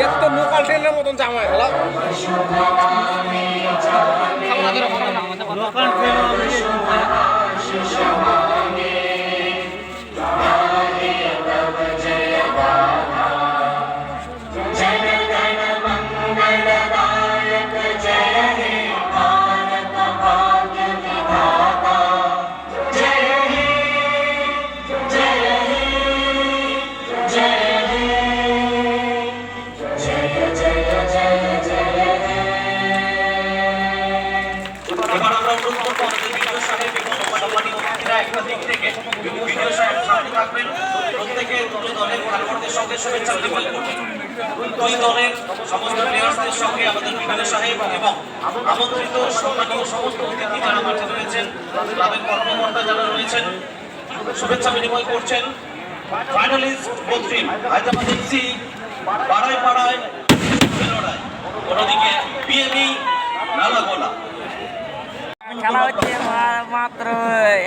এর তো লোকাল ট্রেনের মতন জামা এগুলো লোকাল ট্রেন এবার দলের খেলোয়াড়দের সঙ্গে শুভেচ্ছা বিনিময় দলের সমস্ত সঙ্গে আমাদের সাহেব এবং আমন্ত্রিত সম্মানীয় সমস্ত অতিথি যারা রয়েছেন ক্লাবের কর্মকর্তা যারা রয়েছেন শুভেচ্ছা বিনিময় করছেন ফাইনালিস্ট বত্রিম হায়দ্রাবাদ এফসি পাড়ায় পাড়ায় অন্যদিকে বিএমই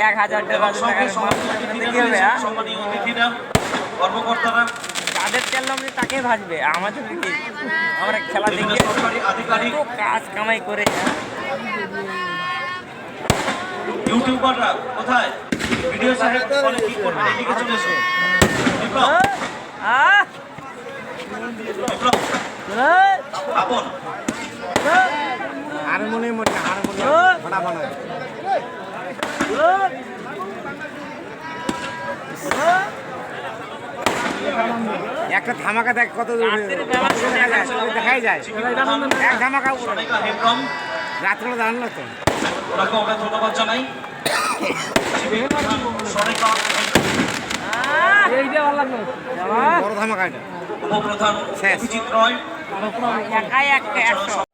এক হাজার দেড় হাজার সঙ্গে টাকার সমস্ত মাত্র অতিথিরা কি হবে রয়েছেন, হ্যাঁ? সম্মানীয় অতিথিরা কর্মকর্তারা। যাদের তেল নামলে তাকে ভাজবে আমাদের কি আমরা খেলা দেখে আধিকারিক কাজ কামাই করে হ্যাঁ? ইউটিউবাররা কোথায়? ভিডিও সাহেব বলে কি করবেন এদিকে চলে এসো। আহ! বিপ্লব হারমোনিয়াম মনে হারমোনিয়াম ভাড়া ভাড়া একটা ধামাকা দেখ কত দেখাই যায় এক ধামাকা রাত্রে জানলো তো। ওনাকে আমরা ধন্যবাদ জানাই। বড় ধামাকা এটা। উপপ্রধান অভিজিৎ রয়। একাই একটা একশো।